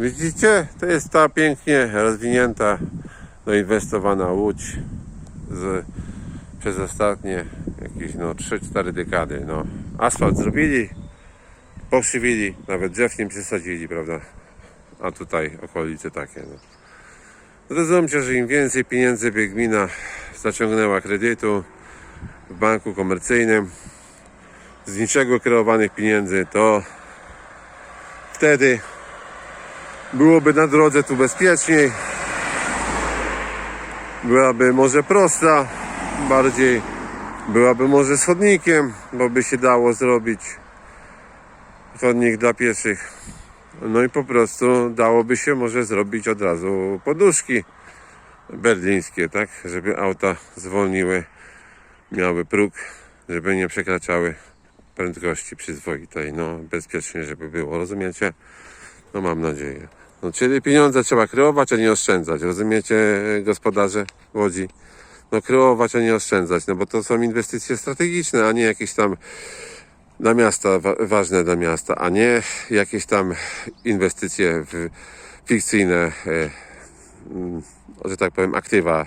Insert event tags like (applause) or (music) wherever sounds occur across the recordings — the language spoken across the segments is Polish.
Widzicie? To jest ta pięknie rozwinięta, doinwestowana łódź z, przez ostatnie jakieś no 3-4 dekady. No. Asfalt zrobili, pokrzywili, nawet drzew nie przesadzili, prawda? A tutaj okolice takie. No. Zrozumcie, że im więcej pieniędzy by gmina zaciągnęła kredytu w banku komercyjnym z niczego kreowanych pieniędzy, to wtedy byłoby na drodze tu bezpieczniej. Byłaby może prosta, bardziej byłaby może z chodnikiem, bo by się dało zrobić chodnik dla pieszych. No i po prostu dałoby się może zrobić od razu poduszki berlińskie, tak? Żeby auta zwolniły, miały próg, żeby nie przekraczały prędkości przyzwoitej. No, bezpiecznie, żeby było, rozumiecie? No mam nadzieję. No, czyli pieniądze trzeba kreować, a nie oszczędzać. Rozumiecie, gospodarze Łodzi? No kreować, a nie oszczędzać, no bo to są inwestycje strategiczne, a nie jakieś tam dla miasta, wa- ważne dla miasta, a nie jakieś tam inwestycje w fikcyjne, e, mm, że tak powiem, aktywa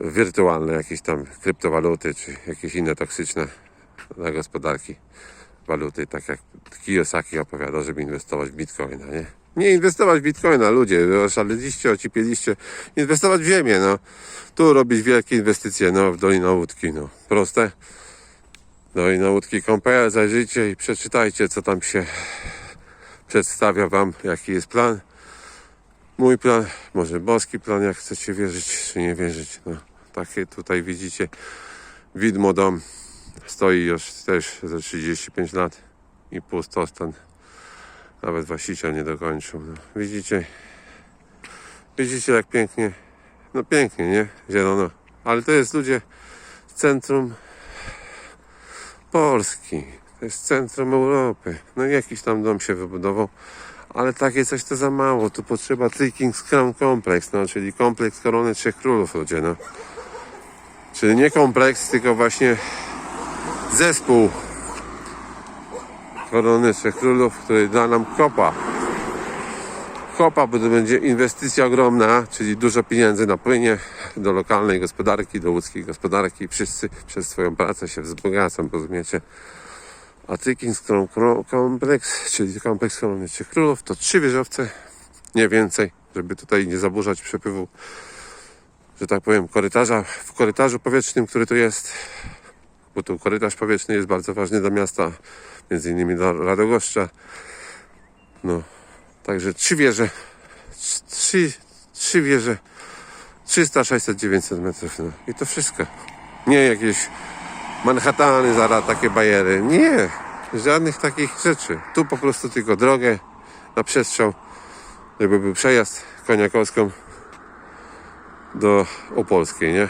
wirtualne, jakieś tam kryptowaluty, czy jakieś inne toksyczne dla gospodarki waluty, tak jak Kiyosaki opowiada, żeby inwestować w bitcoina, nie? Nie inwestować w bitcoina, ludzie, oszaleliście, ocipieliście, inwestować w ziemię, no. Tu robić wielkie inwestycje, no, w Dolina Łódki, no. Proste. Dolina Łódki.pl, zajrzyjcie i przeczytajcie, co tam się przedstawia wam, jaki jest plan. Mój plan, może boski plan, jak chcecie wierzyć, czy nie wierzyć, no. Takie tutaj widzicie widmo dom stoi już też za 35 lat i pustostan. Nawet właściciel nie dokończył. No. Widzicie? Widzicie jak pięknie? No pięknie, nie? Zielono. Ale to jest ludzie z centrum Polski. To jest centrum Europy. No jakiś tam dom się wybudował. Ale takie coś to za mało. Tu potrzeba Three Kings Crown Complex, no, czyli kompleks korony Trzech Królów, ludzie, no. Czyli nie kompleks, tylko właśnie zespół Korony Trzech Królów, który da nam kopa. Kopa, bo to będzie inwestycja ogromna, czyli dużo pieniędzy napłynie do lokalnej gospodarki, do łódzkiej gospodarki. Wszyscy przez swoją pracę się wzbogacą, rozumiecie? A Tykings kompleks, czyli kompleks Korony Trzech Królów, to trzy wieżowce, nie więcej, żeby tutaj nie zaburzać przepływu, że tak powiem, korytarza, w korytarzu powietrznym, który tu jest bo tu korytarz powietrzny jest bardzo ważny dla miasta, między innymi dla Radogoszcza. No, także trzy wieże, trz- trzy, trzy wieże, 300, 600, 900 metrów, no i to wszystko. Nie jakieś Manhattany, zaraz takie bajery, nie, żadnych takich rzeczy. Tu po prostu tylko drogę na przestrzał, żeby był przejazd koniakowską do Opolskiej, nie?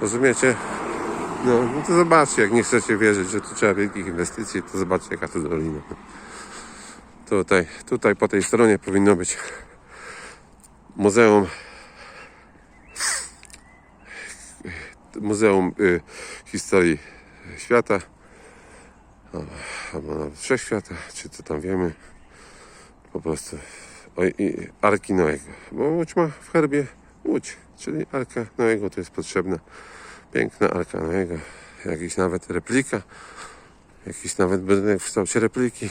Rozumiecie? No, no to zobaczcie, jak nie chcecie wierzyć, że tu trzeba wielkich inwestycji, to zobaczcie jaka to dolina. Tutaj, tutaj po tej stronie powinno być muzeum Muzeum y, Historii Świata. Albo nawet Wszechświata, czy co tam wiemy. Po prostu o, i Arki Noego, bo Łódź ma w herbie Łódź, czyli Arka Noego to jest potrzebna Piękna Arka Noego. Jakiś nawet replika. Jakiś nawet budynek w kształcie repliki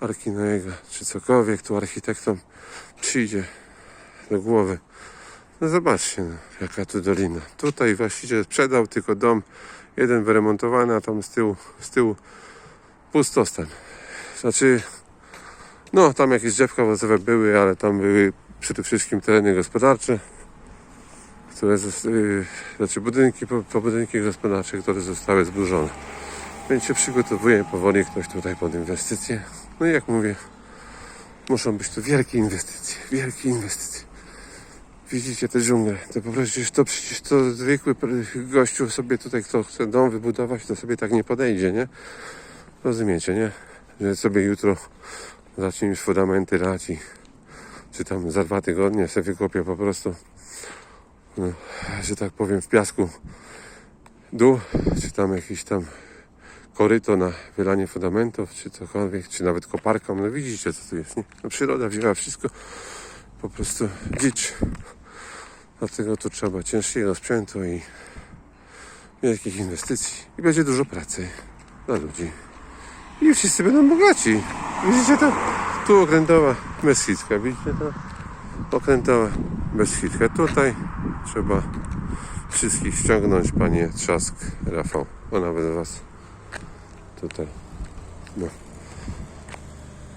Arki Noego. Czy cokolwiek tu architektom przyjdzie do głowy. No zobaczcie, no, jaka tu dolina. Tutaj właściciel sprzedał tylko dom. Jeden wyremontowany, a tam z tyłu, z tyłu pustostan. Znaczy, no tam jakieś drzewka owocowe były, ale tam były przede wszystkim tereny gospodarcze które yy, znaczy budynki, po, po budynki gospodarcze, które zostały zburzone. Więc się przygotowuje powoli ktoś tutaj pod inwestycje. No i jak mówię, muszą być tu wielkie inwestycje, wielkie inwestycje. Widzicie te dżungle, to po prostu to przecież to zwykły gościu sobie tutaj, kto chce dom wybudować, to sobie tak nie podejdzie, nie? Rozumiecie, nie? Że sobie jutro zacznie już fundamenty rać i czy tam za dwa tygodnie sobie wykopię po prostu no, że tak powiem, w piasku dół, czy tam jakiś tam koryto na wylanie fundamentów, czy cokolwiek, czy nawet koparką. No widzicie, co tu jest, nie? No przyroda wzięła wszystko, po prostu dzicz. Dlatego tu trzeba ciężkiego sprzętu i wielkich inwestycji. I będzie dużo pracy dla ludzi. I wszyscy będą bogaci. Widzicie to? Tu okrętowa bezhitka, widzicie to? Okrętowa bezhitka. Tutaj trzeba wszystkich ściągnąć, panie Trzask, Rafał. O nawet was tutaj. No.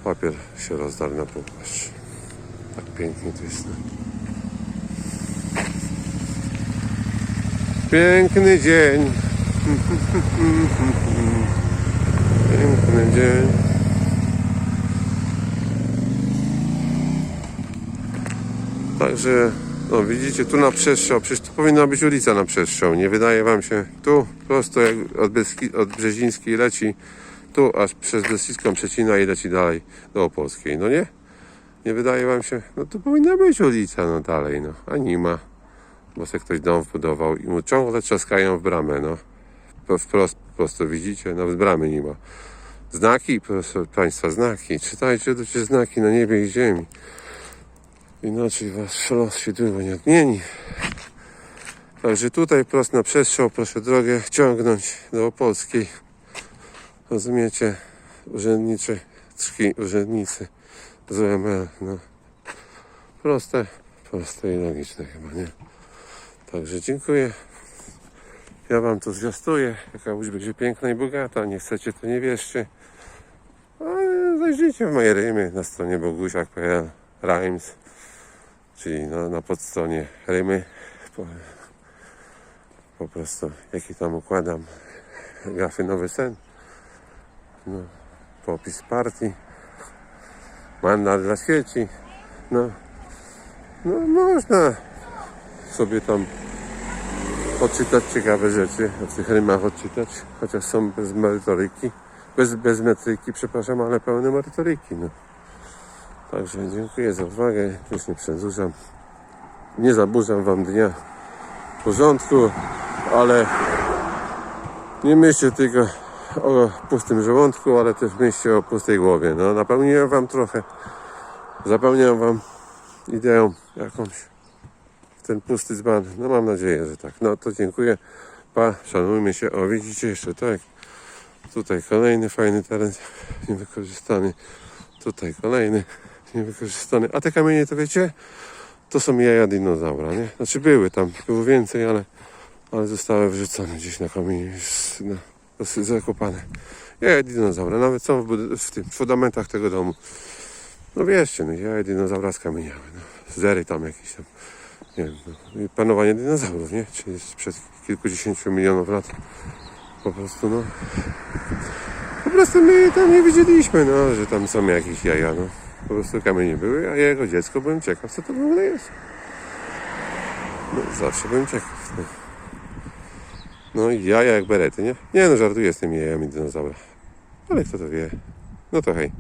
Papier się rozdarł na pół. Tak pięknie to jest. No. Piękny dzień. (laughs) Piękny dzień. Także, no widzicie, tu na przestrzał, przecież tu powinna być ulica na przestrzał, nie wydaje wam się? Tu prosto jak od, Beski, od Brzezińskiej leci, tu aż przez Beskidzką przecina i leci dalej do Opolskiej, no nie? Nie wydaje wam się? No to powinna być ulica, no dalej, no, a nie ma. Bo sobie ktoś dom wbudował i mu ciągle trzaskają w bramę, no. Wprost, prosto widzicie, nawet bramy nie ma. Znaki, proszę Państwa, znaki. Czytajcie ludzie znaki na niebie i ziemi. Inaczej wasz los się długo nie odmieni. Także tutaj prosto na przestrzał, proszę drogę ciągnąć do Opolskiej. Rozumiecie? Urzędniczy, trzki, urzędnicy z UML, no. Proste, proste i logiczne chyba, nie? Także dziękuję. Ja wam to zwiastuję. Jaka łódź będzie piękna i bogata. Nie chcecie, to nie wierzcie. Ale zajrzyjcie w moje rymy na stronie bogusiak.pl Rhymes, czyli na, na podstronie rymy. Po, po prostu jaki tam układam grafy Nowy Sen. No, popis partii. Mandat dla sieci. No, no można sobie tam odczytać ciekawe rzeczy, o tych rymach odczytać, chociaż są bez merytoryki, bez, bez metryki, przepraszam, ale pełne merytoryki. No. Także dziękuję za uwagę, już nie przedłużam. Nie zaburzam Wam dnia porządku, ale nie myślcie tylko o pustym żołądku, ale też myślcie o pustej głowie. No, napełniłem Wam trochę, zapełniam Wam ideą jakąś ten pusty dzban. No mam nadzieję, że tak. No to dziękuję. Pa, szanujmy się. O, widzicie jeszcze tak. Tutaj kolejny fajny teren niewykorzystany. Tutaj kolejny niewykorzystany. A te kamienie to wiecie? To są jaja dinozaura, nie? Znaczy były tam, było więcej, ale, ale zostały wrzucone gdzieś na kamienie, z- z- zakopane. Jaja dinozaura, nawet są w, w tym w fundamentach tego domu. No wierzcie, no jaja dinozaura skamieniały. No. Zery tam jakieś tam nie wiem, no, i panowanie dinozaurów, nie? Czyli sprzed kilkudziesięciu milionów lat. Po prostu, no. Po prostu my tam nie widzieliśmy, no, że tam są jakieś jaja, no. Po prostu kamienie były, a ja jako dziecko byłem ciekaw, co to w ogóle jest. No, zawsze byłem ciekaw. No, no i jaja jak berety, nie? Nie no, żartuję z tymi jajami dinozaura. Ale kto to wie? No to hej.